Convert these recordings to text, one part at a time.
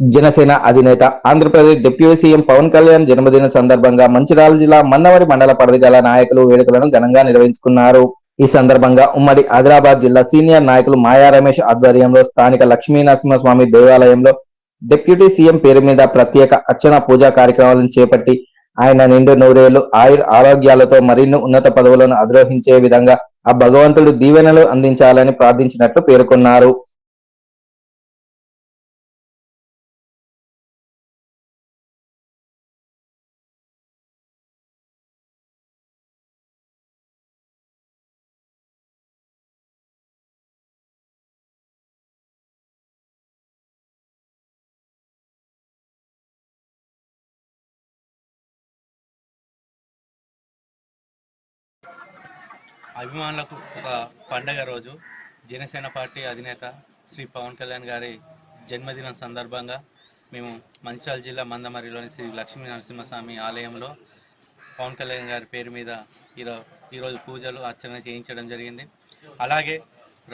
జనసేన అధినేత Andhra Pradesh deputy CM Pawan Kalyan జన్మదిన సందర్భంగా మంచిరాల జిల్లా మన్నవరి మండల పరిధిగల నాయకులు వేడుకలను ఘనంగా నిర్వహించుకున్నారు. ఈ సందర్భంగా ఉమ్మడి ఆదిలాబాద్ జిల్లా సీనియర్ నాయకులు మాయా రమేష్ ఆధ్వర్యంలో స్థానిక లక్ష్మీ నరసింహస్వామి దేవాలయంలో డిప్యూటీ సీఎం పేరు మీద ప్రత్యేక అర్చన పూజా కార్యక్రమాలను చేపట్టి ఆయన నిండు నూరేళ్ళు ఆయుర్ ఆరోగ్యాలతో మరిన్ని ఉన్నత పదవులను అధిరోహించే విధంగా ఆ భగవంతుడు దీవెనలు అందించాలని ప్రార్థించినట్లు పేర్కొన్నారు. అభిమానులకు ఒక పండగ రోజు. జనసేన పార్టీ అధినేత శ్రీ పవన్ కళ్యాణ్ గారి జన్మదినం సందర్భంగా మేము మంచిర్యాల జిల్లా మందమరిలోని శ్రీ లక్ష్మీ నరసింహస్వామి ఆలయంలో పవన్ కళ్యాణ్ గారి పేరు మీద ఈరో ఈరోజు పూజలు అర్చన చేయించడం జరిగింది. అలాగే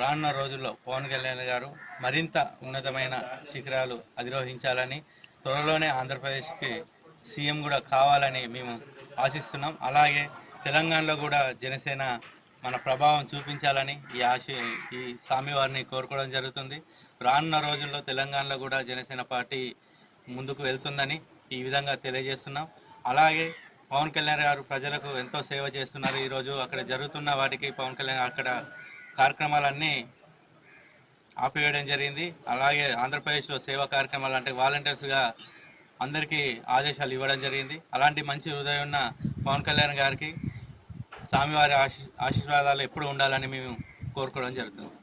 రానున్న రోజుల్లో పవన్ కళ్యాణ్ గారు మరింత ఉన్నతమైన శిఖరాలు అధిరోహించాలని త్వరలోనే ఆంధ్రప్రదేశ్కి సీఎం కూడా కావాలని మేము ఆశిస్తున్నాం. అలాగే తెలంగాణలో కూడా జనసేన మన ప్రభావం చూపించాలని ఈ ఆశ ఈ స్వామివారిని కోరుకోవడం జరుగుతుంది. రానున్న రోజుల్లో తెలంగాణలో కూడా జనసేన పార్టీ ముందుకు వెళ్తుందని ఈ విధంగా తెలియజేస్తున్నాం. అలాగే పవన్ కళ్యాణ్ గారు ప్రజలకు ఎంతో సేవ చేస్తున్నారు. ఈరోజు అక్కడ జరుగుతున్న వాటికి పవన్ కళ్యాణ్ అక్కడ కార్యక్రమాలన్నీ ఆపివేయడం జరిగింది. అలాగే ఆంధ్రప్రదేశ్లో సేవా కార్యక్రమాలు అంటే వాలంటీర్స్గా అందరికీ ఆదేశాలు ఇవ్వడం జరిగింది. అలాంటి మంచి హృదయం ఉన్న పవన్ కళ్యాణ్ గారికి స్వామివారి ఆశీ ఆశీర్వాదాలు ఎప్పుడు ఉండాలని మేము కోరుకోవడం జరుగుతుంది.